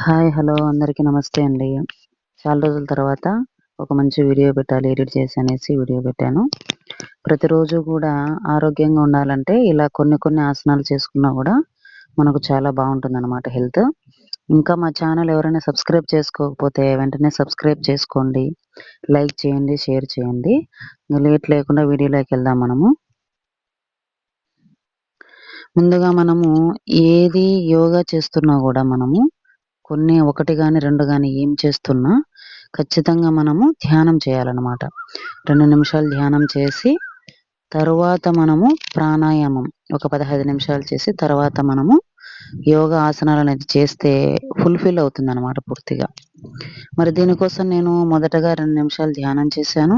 Hi hello అందరికీ నమస్తే అండి. చాలా రోజుల తర్వాత ఒక మంచి వీడియో పెట్టాలి ఎడిట్ చేసి అనేసి వీడియో పెట్టాను. ప్రతిరోజు కూడా ఆరోగ్యంగా ఉండాలంటే ఇలా కొన్ని కొన్ని ఆసనాలు చేసుకున్నా కూడా మనకు చాలా బాగుంటుంది అనమాట హెల్త్. ఇంకా మా ఛానల్ ఎవరైనా సబ్స్క్రైబ్ చేసుకోకపోతే వెంటనే సబ్స్క్రైబ్ చేసుకోండి. లైక్ చేయండి షేర్ చేయండి. లేట్ లేకుండా వీడియోలోకి వెళ్దాం మనము. ముందుగా మనము ఏది యోగా చేస్తున్నా కూడా మనము కొన్ని ఒకటి కానీ రెండు కానీ ఏం చేస్తున్నా ఖచ్చితంగా మనము ధ్యానం చేయాలన్నమాట. రెండు నిమిషాలు ధ్యానం చేసి తరువాత మనము ప్రాణాయామం ఒక పదహైదు నిమిషాలు చేసి తర్వాత మనము యోగా ఆసనాలు అనేది చేస్తే ఫుల్ఫిల్ అవుతుంది అనమాట పూర్తిగా. మరి దీనికోసం నేను మొదటగా రెండు నిమిషాలు ధ్యానం చేశాను.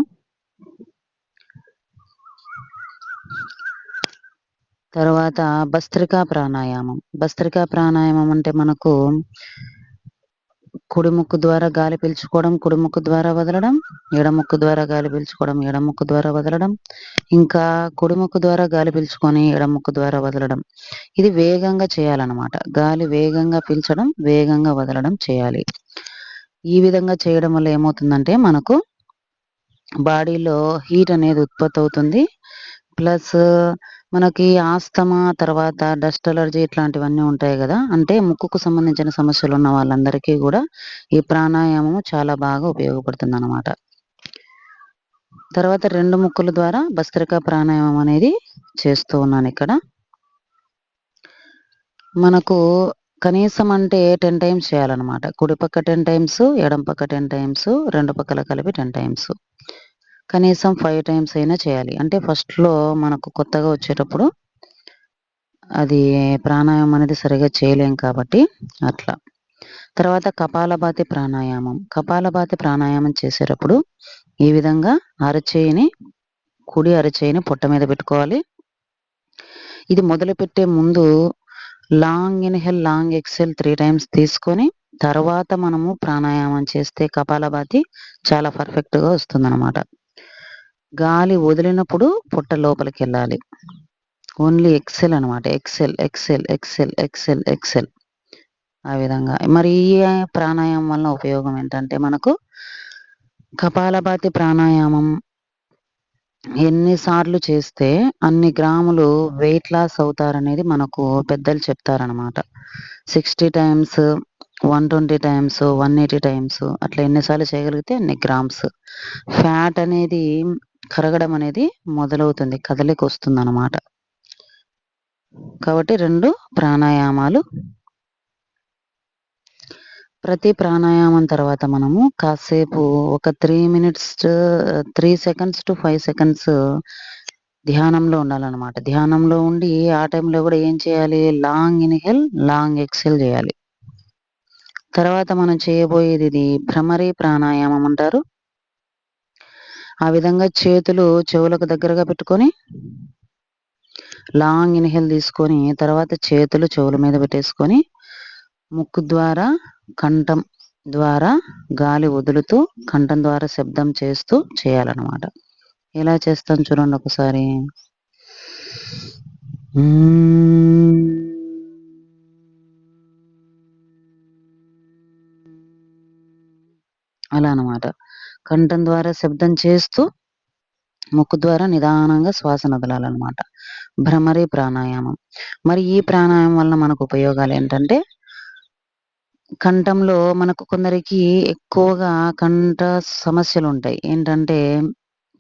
తర్వాత భస్త్రికా ప్రాణాయామం. భస్త్రికా ప్రాణాయామం అంటే మనకు కుడి ముక్కు ద్వారా గాలి పీల్చుకోవడం కుడి ముక్కు ద్వారా వదలడం ఎడముక్కు ద్వారా గాలి పీల్చుకోవడం ఎడముక్కు ద్వారా వదలడం ఇంకా కుడి ముక్కు ద్వారా గాలి పీల్చుకొని ఎడముక్కు ద్వారా వదలడం. ఇది వేగంగా చేయాలన్నమాట. గాలి వేగంగా పీల్చడం వేగంగా వదలడం చేయాలి. ఈ విధంగా చేయడం వల్ల ఏమవుతుందంటే మనకు బాడీలో హీట్ అనేది ఉత్పత్తి అవుతుంది ప్లస్ మనకి ఆస్తమా తర్వాత డస్ట్ అలర్జీ ఇట్లాంటివన్నీ ఉంటాయి కదా. అంటే ముక్కుకు సంబంధించిన సమస్యలు ఉన్న వాళ్ళందరికీ కూడా ఈ ప్రాణాయామం చాలా బాగా ఉపయోగపడుతుంది అనమాట తర్వాత రెండు ముక్కుల ద్వారా భస్త్రికా ప్రాణాయామం అనేది చేస్తూ ఉన్నాను ఇక్కడ. మనకు కనీసం అంటే టెన్ టైమ్స్ చేయాలన్నమాట. కుడి పక్క టెన్ టైమ్స్ ఎడం పక్క టెన్ టైమ్స్ రెండు పక్కల కలిపి టెన్ టైమ్స్. కనీసం ఫైవ్ టైమ్స్ అయినా చేయాలి. అంటే ఫస్ట్లో మనకు కొత్తగా వచ్చేటప్పుడు అది ప్రాణాయామం అనేది సరిగా చేయలేం కాబట్టి అట్లా. తర్వాత కపాలభాతి ప్రాణాయామం. కపాలభాతి ప్రాణాయామం చేసేటప్పుడు ఈ విధంగా అరచేయిని కుడి అరచేయిని పొట్ట మీద పెట్టుకోవాలి. ఇది మొదలుపెట్టే ముందు long inhale long exhale three times తీసుకొని తర్వాత మనము ప్రాణాయామం చేస్తే కపాలభాతి చాలా పర్ఫెక్ట్గా వస్తుందన్నమాట. గాలి వదిలినప్పుడు పొట్ట లోపలికి వెళ్ళాలి ఓన్లీ ఎక్సెల్ అనమాట exhale exhale exhale exhale exhale ఆ విధంగా. మరి ఈ ప్రాణాయామం వల్ల ఉపయోగం ఏంటంటే మనకు కపాలభాతి ప్రాణాయామం ఎన్నిసార్లు చేస్తే అన్ని గ్రాములు వెయిట్ లాస్ అవుతారనేది మనకు పెద్దలు చెప్తారనమాట sixty times one twenty times one eighty times అట్లా ఎన్నిసార్లు చేయగలిగితే అన్ని గ్రామ్స్. ఫ్యాట్ అనేది కరగడం అనేది మొదలవుతుంది కదలిక వస్తుంది అనమాట కాబట్టి రెండు ప్రాణాయామాలు. ప్రతి ప్రాణాయామం తర్వాత మనము కాసేపు ఒక three minutes three seconds to five seconds ధ్యానంలో ఉండాలన్నమాట. ధ్యానంలో ఉండి ఆ టైంలో కూడా ఏం చేయాలి? లాంగ్ ఇన్హెల్ లాంగ్ ఎక్సెల్ చేయాలి. తర్వాత మనం చేయబోయేది ఇది భ్రమరీ ప్రాణాయామం అంటారు. ఆ విధంగా చేతులు చెవులకు దగ్గరగా పెట్టుకొని లాంగ్ ఇన్హేల్ తీసుకొని తర్వాత చేతులు చెవుల మీద పెట్టేసుకొని ముక్కు ద్వారా కంఠం ద్వారా గాలి వదులుతూ కంఠం ద్వారా శబ్దం చేస్తూ చేయాలన్నమాట. ఎలా చేస్తాం చూడండి ఒకసారి. అలా అనమాట కంఠం ద్వారా శబ్దం చేస్తూ ముక్కు ద్వారా నిదానంగా శ్వాస వదలాలన్నమాట భ్రమరి ప్రాణాయామం. మరి ఈ ప్రాణాయామం వల్ల మనకు ఉపయోగాలు ఏంటంటే కంఠంలో మనకు కొందరికి ఎక్కువగా కంఠ సమస్యలు ఉంటాయి. ఏంటంటే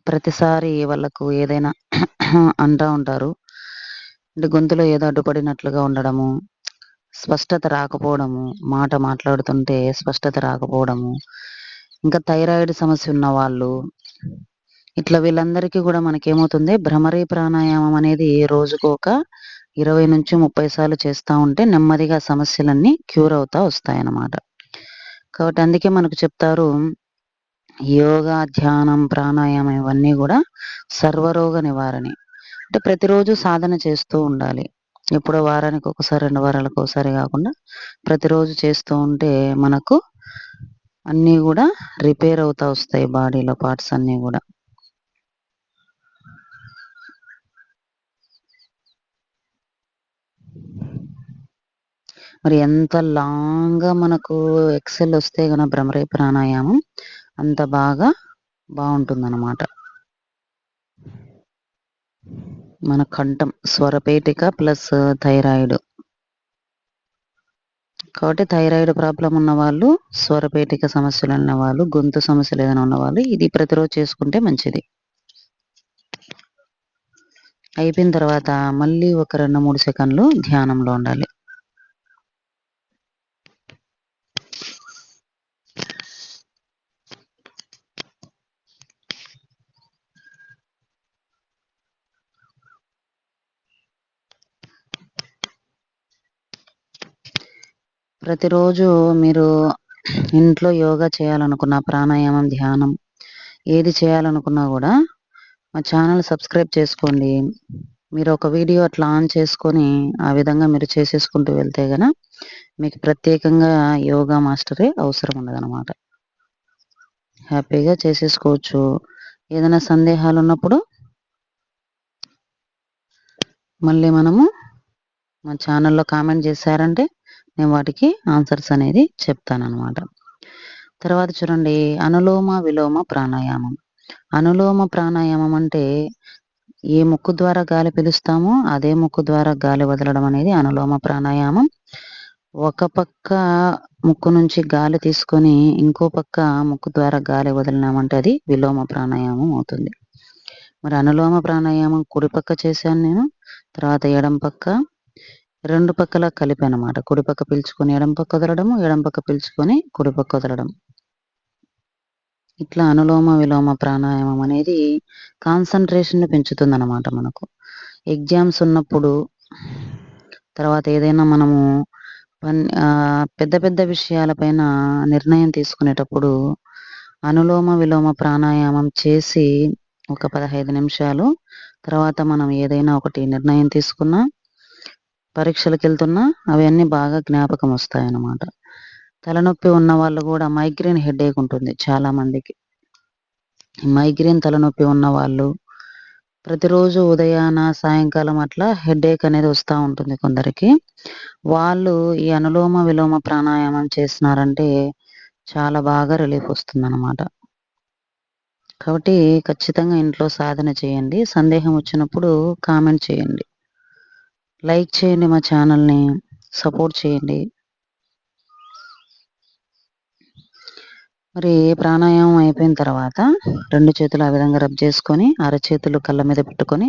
ప్రతిసారి వాళ్ళకు ఏదైనా అంటూ ఉంటారు. అంటే గొంతులో ఏదో అడ్డుపడినట్లుగా ఉండడము స్పష్టత రాకపోవడము మాట మాట్లాడుతుంటే స్పష్టత రాకపోవడము ఇంకా థైరాయిడ్ సమస్య ఉన్న వాళ్ళు ఇట్లా వీళ్ళందరికీ కూడా మనకేమవుతుంది? భ్రమరీ ప్రాణాయామం అనేది రోజుకు ఒక ఇరవై నుంచి ముప్పై సార్లు చేస్తూ ఉంటే నెమ్మదిగా సమస్యలన్నీ క్యూర్ అవుతా వస్తాయన్నమాట. కాబట్టి అందుకే మనకు చెప్తారు యోగా ధ్యానం ప్రాణాయామం ఇవన్నీ కూడా సర్వరోగ నివారణ. అంటే ప్రతిరోజు సాధన చేస్తూ ఉండాలి. ఎప్పుడో వారానికి ఒకసారి రెండు వారాలకు ఒకసారి కాకుండా ప్రతిరోజు చేస్తూ ఉంటే మనకు అన్నీ కూడా రిపేర్ అవుతా వస్తాయి బాడీలో పార్ట్స్ అన్నీ కూడా. మరి ఎంత లాంగ్గా మనకు ఎక్సెల్ వస్తే కనుక భ్రమరే ప్రాణాయామం అంత బాగా బాగుంటుందన్నమాట. మన కంఠం స్వరపేటిక ప్లస్ థైరాయిడ్. కాబట్టి థైరాయిడ్ ప్రాబ్లం ఉన్న వాళ్ళు స్వరపేటిక సమస్యలు ఉన్న వాళ్ళు గొంతు సమస్యలు ఏదైనా ఉన్న వాళ్ళు ఇది ప్రతిరోజు చేసుకుంటే మంచిది. అయిపోయిన తర్వాత మళ్ళీ ఒక రెండు మూడు సెకండ్లు ధ్యానంలో ఉండాలి. ప్రతిరోజు మీరు ఇంట్లో యోగా చేయాలనుకున్న ప్రాణాయామం ధ్యానం ఏది చేయాలనుకున్నా కూడా మా ఛానల్ సబ్స్క్రైబ్ చేసుకోండి. మీరు ఒక వీడియో అట్లా ఆన్ చేసుకొని ఆ విధంగా మీరు చేసేసుకుంటూ వెళ్తే గన మీకు ప్రత్యేకంగా యోగా మాస్టరే అవసరం ఉండదన్నమాట. హ్యాపీగా చేసేసుకోవచ్చు. ఏదైనా సందేహాలు ఉన్నప్పుడు మళ్ళీ మనము మా ఛానల్లో కామెంట్ చేశారంటే నేను వాటికి ఆన్సర్స్ అనేది చెప్తాను అనమాట తర్వాత చూడండి అనులోమ విలోమ ప్రాణాయామం. అనులోమ ప్రాణాయామం అంటే ఏ ముక్కు ద్వారా గాలి పిలుస్తామో అదే ముక్కు ద్వారా గాలి వదలడం అనేది అనులోమ ప్రాణాయామం. ఒక పక్క ముక్కు నుంచి గాలి తీసుకొని ఇంకో పక్క ముక్కు ద్వారా గాలి వదిలినామంటే అది విలోమ ప్రాణాయామం అవుతుంది. మరి అనులోమ ప్రాణాయామం కుడి పక్క చేశాను నేను తర్వాత ఎడం పక్క రెండు పక్కల కలిపి అనమాట కుడి పక్క పీల్చుకొని ఎడం పక్క వదలడము ఎడం పక్క పీల్చుకొని కుడి పక్క వదలడం. ఇట్లా అనులోమ విలోమ ప్రాణాయామం అనేది కాన్సన్ట్రేషన్ పెంచుతుంది అనమాట మనకు. ఎగ్జామ్స్ ఉన్నప్పుడు తర్వాత ఏదైనా మనము పెద్ద పెద్ద విషయాలపైన నిర్ణయం తీసుకునేటప్పుడు అనులోమ విలోమ ప్రాణాయామం చేసి ఒక పదహైదు నిమిషాలు తర్వాత మనం ఏదైనా ఒకటి నిర్ణయం తీసుకున్నా పరీక్షలకు వెళ్తున్నా అవన్నీ బాగా జ్ఞాపకం వస్తాయి అన్నమాట తలనొప్పి ఉన్న వాళ్ళు కూడా మైగ్రేన్ హెడేక్ ఉంటుంది చాలా మందికి మైగ్రేన్ తలనొప్పి ఉన్న వాళ్ళు ప్రతిరోజు ఉదయాన సాయంకాలం అట్లా హెడేక్ అనేది వస్తూ ఉంటుంది కొందరికి. వాళ్ళు ఈ అనులోమ విలోమ ప్రాణాయామం చేసినారంటే చాలా బాగా రిలీఫ్ వస్తుంది అనమాట కాబట్టి ఖచ్చితంగా ఇంట్లో సాధన చేయండి. సందేహం వచ్చినప్పుడు కామెంట్ చేయండి. లైక్ చేయండి మా ఛానల్ని సపోర్ట్ చేయండి. మరి ప్రాణాయామం అయిపోయిన తర్వాత రెండు చేతులు ఆ విధంగా రబ్ చేసుకొని అరచేతులు కళ్ళ మీద పెట్టుకొని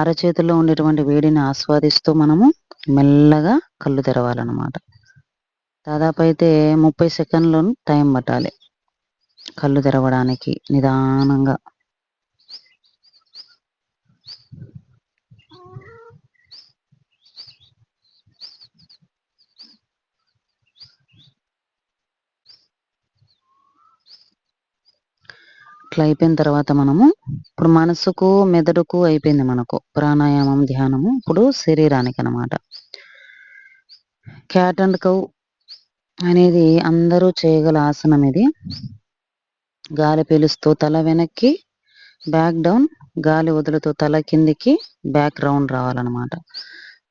అరచేతుల్లో ఉండేటువంటి వేడిని ఆస్వాదిస్తూ మనము మెల్లగా కళ్ళు తెరవాలన్నమాట. దాదాపు అయితే ముప్పై సెకండ్లో టైం పట్టాలి కళ్ళు తెరవడానికి నిదానంగా. ఇట్లా అయిపోయిన తర్వాత మనము ఇప్పుడు మనసుకు మెదడుకు అయిపోయింది మనకు ప్రాణాయామం ధ్యానము. ఇప్పుడు శరీరానికి అనమాట క్యాట్ అండ్ కౌ అనేది అందరూ చేయగల ఆసనం ఇది. గాలి పీలుస్తూ తల వెనక్కి బ్యాక్ డౌన్ గాలి వదులుతూ తల కిందికి బ్యాక్ రౌండ్ రావాలన్నమాట.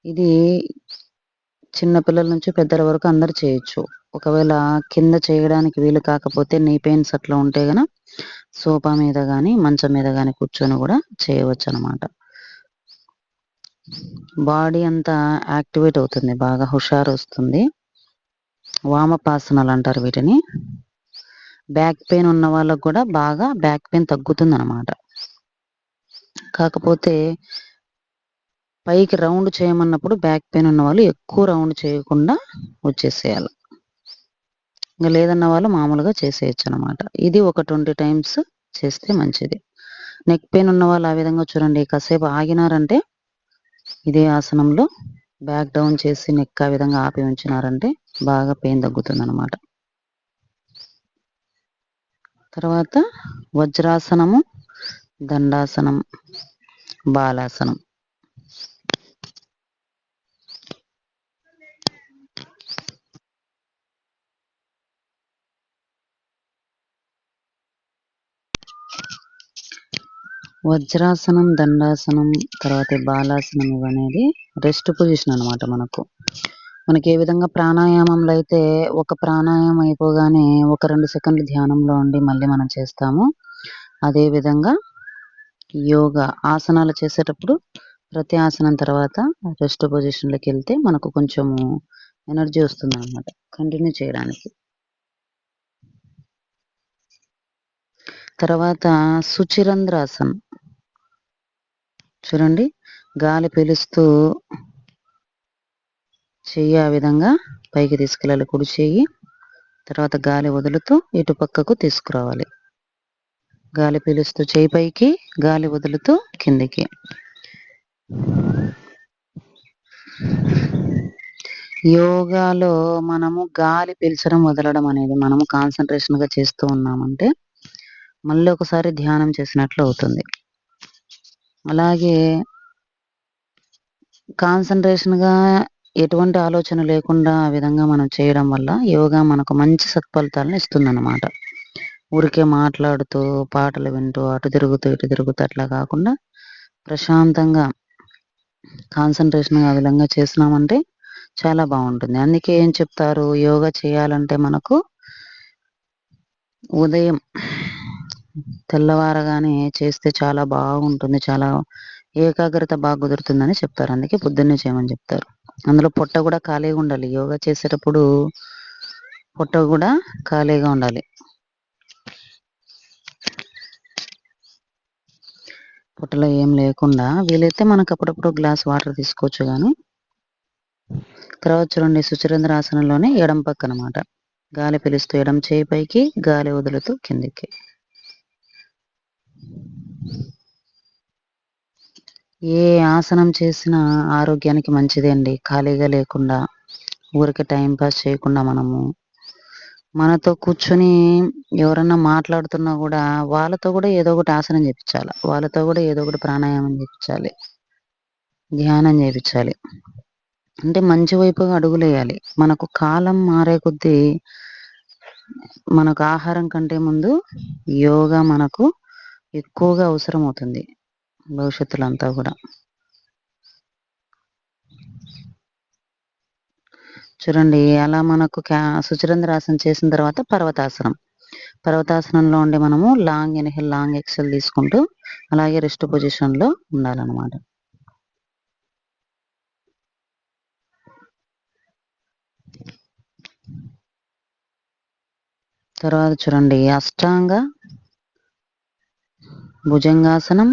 ఇది చిన్న పిల్లల నుంచి పెద్దల వరకు అందరు చేయొచ్చు. ఒకవేళ కింద చేయడానికి వీలు కాకపోతే నీ పెయిన్స్ అట్లా ఉంటే గన సోఫా మీద కానీ మంచం మీద కానీ కూర్చొని కూడా చేయవచ్చు అనమాట బాడీ అంతా యాక్టివేట్ అవుతుంది బాగా హుషారు వస్తుంది వామపాసనాలు అంటారు వీటిని. బ్యాక్ పెయిన్ ఉన్న వాళ్ళకు కూడా బాగా బ్యాక్ పెయిన్ తగ్గుతుంది అనమాట కాకపోతే పైకి రౌండ్ చేయమన్నప్పుడు బ్యాక్ పెయిన్ ఉన్న వాళ్ళు ఎక్కువ రౌండ్ చేయకుండా వచ్చేసేయాలి. ఇంకా లేదన్న వాళ్ళు మామూలుగా చేసేయచ్చు అనమాట ఇది ఒక ట్వంటీ టైమ్స్ చేస్తే మంచిది. నెక్ పెయిన్ ఉన్న వాళ్ళు ఆ విధంగా చూడండి కాసేపు ఆగినారంటే ఇదే ఆసనంలో బ్యాక్ డౌన్ చేసి నెక్ ఆ విధంగా ఆపి ఉంచినారంటే బాగా పెయిన్ తగ్గుతుంది అనమాట తర్వాత వజ్రాసనము దండాసనం బాలాసనం. వజ్రాసనం దండాసనం తర్వాత బాలాసనం ఇవనేది రెస్ట్ పొజిషన్ అనమాట మనకు. మనకి ఏ విధంగా ప్రాణాయామంలో అయితే ఒక ప్రాణాయామం అయిపోగానే ఒక రెండు సెకండ్లు ధ్యానంలో ఉండి మళ్ళీ మనం చేస్తాము. అదే విధంగా యోగా ఆసనాలు చేసేటప్పుడు ప్రతి ఆసనం తర్వాత రెస్ట్ పొజిషన్లోకి వెళ్తే మనకు కొంచెము ఎనర్జీ వస్తుంది అనమాట కంటిన్యూ చేయడానికి. తర్వాత సుచిరంధ్రాసనం. చూడండి. గాలి పీలుస్తూ చెయ్యి ఆ విధంగా పైకి తీసుకెళ్ళాలి కుడి చెయ్యి. తర్వాత గాలి వదులుతూ ఇటు పక్కకు తీసుకురావాలి. గాలి పీలుస్తూ చేయి పైకి గాలి వదులుతూ కిందికి. యోగాలో మనము గాలి పీల్చడం వదలడం అనేది మనము కాన్సన్ట్రేషన్గా చేస్తూ ఉన్నామంటే మళ్ళీ ఒకసారి ధ్యానం చేసినట్లు అవుతుంది. అలాగే కాన్సన్ట్రేషన్గా ఎటువంటి ఆలోచన లేకుండా ఆ విధంగా మనం చేయడం వల్ల యోగా మనకు మంచి సత్ఫలితాలను ఇస్తుందన్నమాట. ఊరికే మాట్లాడుతూ పాటలు వింటూ అటు తిరుగుతూ ఇటు తిరుగుతూ అట్లా కాకుండా ప్రశాంతంగా కాన్సన్ట్రేషన్గా ఆ విధంగా చేసినామంటే చాలా బాగుంటుంది. అందుకే ఏం చెప్తారు? యోగా చేయాలంటే మనకు ఉదయం తెల్లవారగానే చేస్తే చాలా బాగుంటుంది చాలా ఏకాగ్రత బాగా కుదురుతుందని చెప్తారు. అందుకే పొద్దున్నే చేయమని చెప్తారు. అందులో పొట్ట కూడా ఖాళీగా ఉండాలి. యోగా చేసేటప్పుడు పొట్ట కూడా ఖాళీగా ఉండాలి. పొట్టలో ఏం లేకుండా వీలైతే మనకు అప్పుడప్పుడు గ్లాస్ వాటర్ తీసుకోవచ్చు కానీ తర్వాత చూడండి సుచరేంద్ర ఆసనంలోనే ఎడం పక్క అనమాట గాలి పిలుస్తూ ఎడం చేయి పైకి గాలి వదులుతూ కిందికి. ఏ ఆసనం చేసినా ఆరోగ్యానికి మంచిదే అండి ఖాళీగా లేకుండా ఊరికి టైం పాస్ చేయకుండా మనము మనతో కూర్చొని ఎవరన్నా మాట్లాడుతున్నా కూడా వాళ్ళతో కూడా ఏదో ఒకటి ఆసనం చేపించాలి. వాళ్ళతో కూడా ఏదో ఒకటి ప్రాణాయామం చేపించాలి. ధ్యానం చేయించాలి అంటే మంచి వైపుగా అడుగులేయాలి. మనకు కాలం మారే కొద్దీ మనకు ఆహారం కంటే ముందు యోగా మనకు ఎక్కువగా అవసరం అవుతుంది భవిష్యత్తులో అంతా కూడా. చూడండి అలా మనకు సుచరంధ్రాసనం చేసిన తర్వాత పర్వతాసనం. పర్వతాసనంలో ఉండి మనము లాంగ్ ఎన్హెల్ లాంగ్ ఎక్సెల్ తీసుకుంటూ అలాగే రెస్ట్ పొజిషన్లో ఉండాలన్నమాట. తర్వాత చూడండి అష్టాంగ భుజంగాసనం.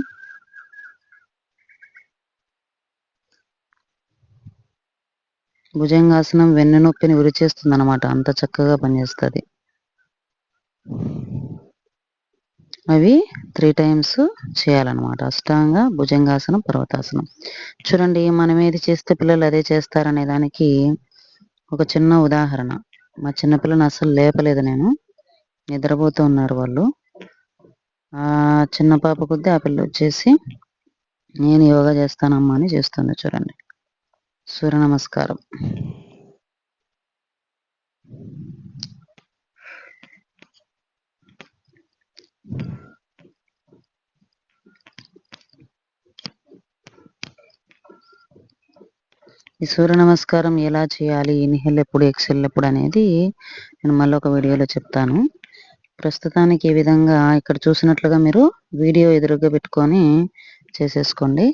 భుజంగాసనం వెన్ను నొప్పిని ఉరి చేస్తుంది అనమాట అంత చక్కగా పనిచేస్తుంది. అవి త్రీ టైమ్స్ చేయాలన్నమాట. అష్టాంగ భుజంగాసనం పర్వతాసనం. చూడండి మనం ఏది చేస్తే పిల్లలు అదే చేస్తారనే దానికి ఒక చిన్న ఉదాహరణ. మా చిన్నపిల్లని అసలు లేపలేదు నేను. నిద్రపోతూ ఉన్నారు వాళ్ళు. చిన్న పాప కొద్ది ఆ పిల్ల వచ్చేసి నేను యోగా చేస్తానమ్మా అని చేస్తుంది. చూడండి. సూర్య నమస్కారం. ఈ సూర్య నమస్కారం ఎలా చేయాలి? ఇన్హెల్ ఎప్పుడు ఎక్సెల్ ఎప్పుడు అనేది నేను మళ్ళీ ఒక వీడియోలో చెప్తాను. ప్రస్తుతానికి ఈ విధంగా ఇక్కడ చూసినట్లుగా మీరు వీడియో ఎదురుగా పెట్టుకొని చేసేసుకోండి.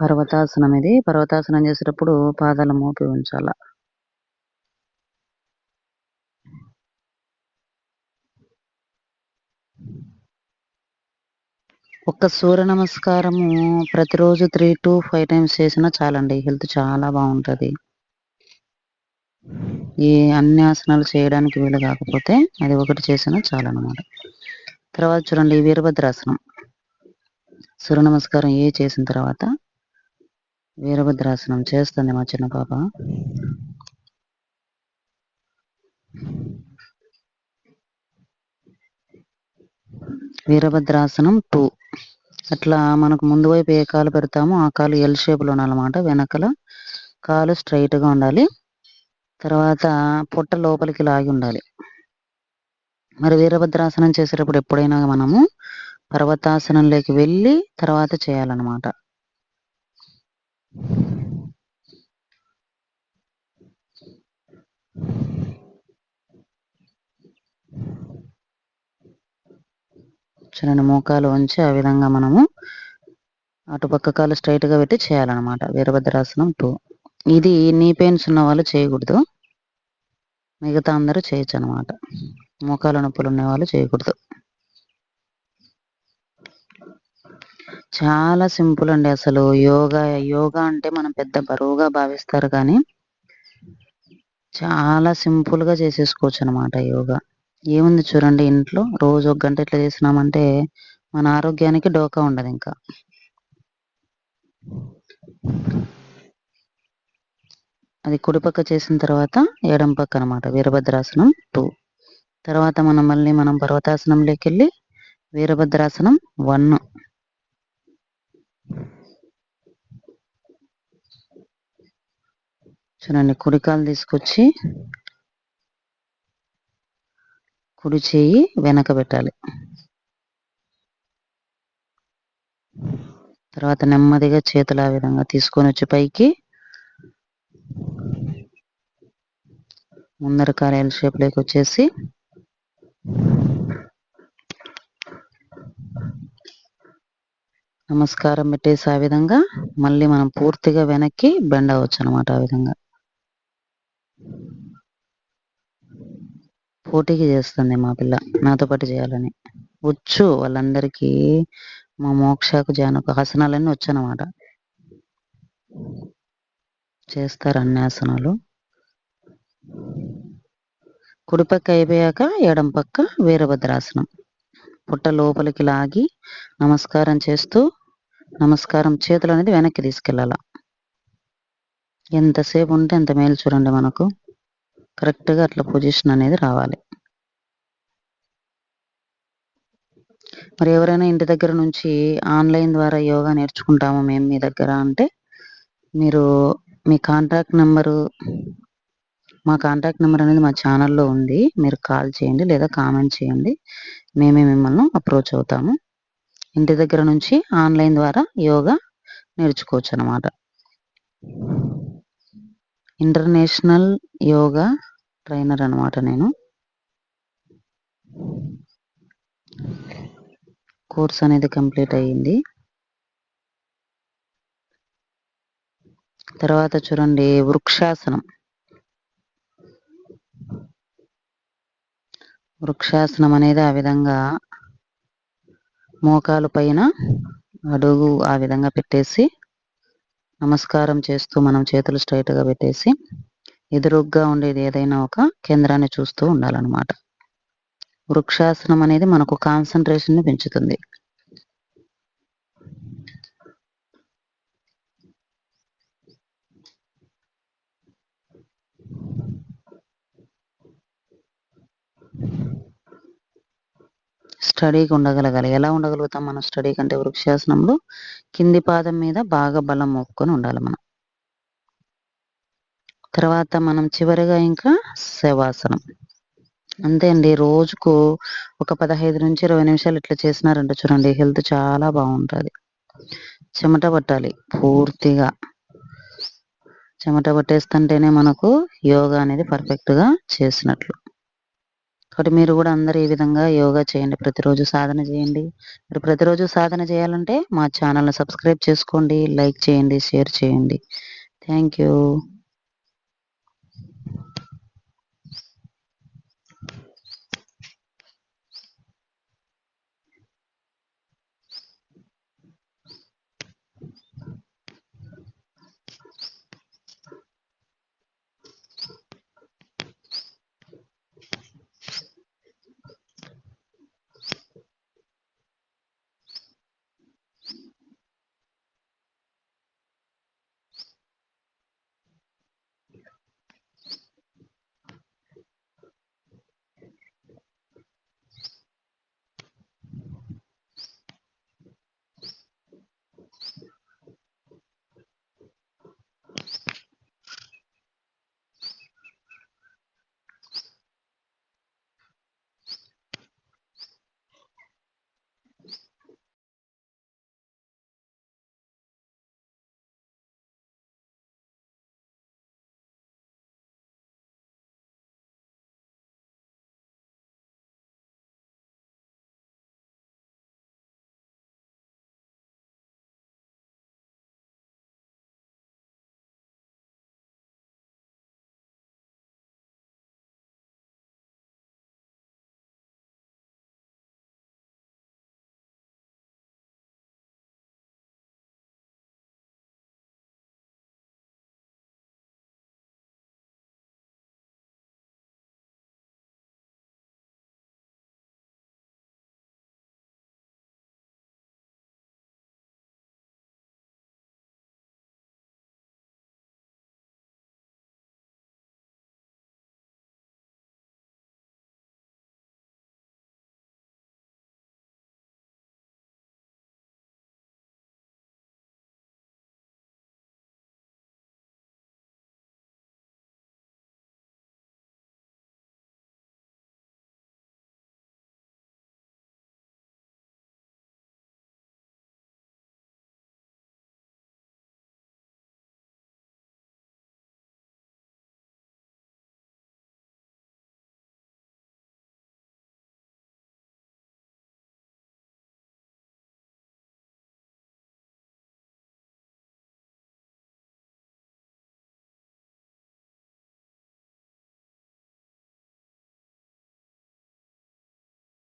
పర్వతాసనం ఇది పర్వతాసనం చేసేటప్పుడు పాదాల మోపి ఉంచాల. ఒక్క సూర్య నమస్కారము ప్రతిరోజు త్రీ టు ఫైవ్ టైమ్స్ చేసినా చాలండి. హెల్త్ చాలా బాగుంటుంది. ఈ అన్ని ఆసనాలు చేయడానికి వీలు కాకపోతే అది ఒకటి చేసినా చాలన్నమాట. తర్వాత చూడండి వీరభద్రాసనం. సూర్య నమస్కారం ఏ చేసిన తర్వాత వీరభద్రాసనం చేస్తుంది మా చిన్న పాప. వీరభద్రాసనం టూ. అట్లా మనకు ముందు వైపు ఏ కాలు పెడతామో ఆ కాలు ఎల్ షేప్లో ఉండాలన్నమాట. వెనకల కాలు స్ట్రైట్గా ఉండాలి. తర్వాత పొట్ట లోపలికి లాగి ఉండాలి. మరి వీరభద్రాసనం చేసేటప్పుడు ఎప్పుడైనా మనము పర్వతాసనంలోకి వెళ్ళి తర్వాత చేయాలన్నమాట. చూడండి మోకాలు వంచి ఆ విధంగా మనము అటుపక్క కాలు స్ట్రైట్గా పెట్టి చేయాలన్నమాట. వీరభద్రాసనం టూ ఇది నీ పెయిన్స్ ఉన్న వాళ్ళు చేయకూడదు. మిగతా అందరూ చేయొచ్చు అనమాట మోకాల నొప్పులు ఉన్న వాళ్ళు చేయకూడదు. చాలా సింపుల్ అండి అసలు. యోగా యోగా అంటే మనం పెద్ద బరువుగా భావిస్తారు కానీ చాలా సింపుల్గా చేసేసుకోవచ్చు అనమాట యోగా. ఏముంది చూడండి ఇంట్లో? రోజు ఒక గంట ఇట్లా చేసినామంటే మన ఆరోగ్యానికి డోకా ఉండదు ఇంకా. అది కుడిపక్క చేసిన తర్వాత ఎడం పక్క అనమాట వీరభద్రాసనం టూ. తర్వాత మనం మళ్ళీ మనం పర్వతాసనంలోకి వెళ్ళి వీరభద్రాసనం వన్. చూడండి కుడికాలు తీసుకొచ్చి కుడి చేయి వెనక పెట్టాలి. తర్వాత నెమ్మదిగా చేతులు ఆ విధంగా తీసుకొని వచ్చి పైకి ముందర కాలు షేప్లోకి వచ్చేసి నమస్కారం పెట్టేసి ఆ విధంగా మళ్ళీ మనం పూర్తిగా వెనక్కి బెండ్ అవ్వచ్చు అనమాట ఆ విధంగా. పోటీకి చేస్తుంది మా పిల్ల. నాతో పాటు చేయాలని. వచ్చు వాళ్ళందరికీ మా మోక్షకు జానకు ఆసనాలన్నీ వచ్చనమాట చేస్తారు అన్ని ఆసనాలు కుడిపక్క అయిపోయాక ఎడం పక్క వీరభద్రాసనం. పుట్ట లోపలికి లాగి నమస్కారం చేస్తూ నమస్కారం చేతులు అనేది వెనక్కి తీసుకెళ్ళాల. ఎంతసేపు ఉంటే అంత మేలు చూడండి మనకు. కరెక్ట్గా అట్లా పొజిషన్ అనేది రావాలి. మరి ఎవరైనా ఇంటి దగ్గర నుంచి ఆన్లైన్ ద్వారా యోగా నేర్చుకుంటాము మేము మీ దగ్గర? అంటే మీరు మీ కాంటాక్ట్ నెంబరు మా కాంటాక్ట్ నెంబర్ అనేది మా ఛానల్లో ఉంది. మీరు కాల్ చేయండి లేదా కామెంట్ చేయండి. మేమే మిమ్మల్ని అప్రోచ్ అవుతాము. ఇంటి దగ్గర నుంచి ఆన్లైన్ ద్వారా యోగా నేర్చుకోవచ్చు అన్నమాట ఇంటర్నేషనల్ యోగా ట్రైనర్ అనమాట నేను. కోర్స్ అనేది కంప్లీట్ అయ్యింది. తర్వాత చూడండి వృక్షాసనం. వృక్షాసనం అనేది ఆ విధంగా మోకాలు పైన అడుగు ఆ విధంగా పెట్టేసి నమస్కారం చేస్తూ మనం చేతులు స్ట్రైట్గా పెట్టేసి ఎదురుగ్గా ఉండేది ఏదైనా ఒక కేంద్రాన్ని చూస్తూ ఉండాలన్నమాట. వృక్షాసనం అనేది మనకు కాన్సన్ట్రేషన్ని పెంచుతుంది. స్టడీగా ఉండగలగాలి. ఎలా ఉండగలుగుతాం? మనం స్టడీ కంటే వృక్షాసనంలో కింది పాదం మీద బాగా బలం మోపుకొని ఉండాలి మనం. తర్వాత మనం చివరిగా ఇంకా శవాసనం. అంతే అండి. రోజుకు ఒక పదహైదు నుంచి ఇరవై నిమిషాలు ఇట్లా చేసినారంటే చూడండి హెల్త్ చాలా బాగుంటుంది. చెమట పట్టాలి పూర్తిగా. చెమట పట్టేస్తుంటేనే మనకు యోగా అనేది పర్ఫెక్ట్గా చేసినట్లు. కాబట్టి మీరు కూడా అందరూ ఈ విధంగా యోగా చేయండి. ప్రతిరోజు సాధన చేయండి. మీరు ప్రతిరోజు సాధన చేయాలంటే మా ఛానల్ని సబ్స్క్రైబ్ చేసుకోండి లైక్ చేయండి షేర్ చేయండి. Thank you.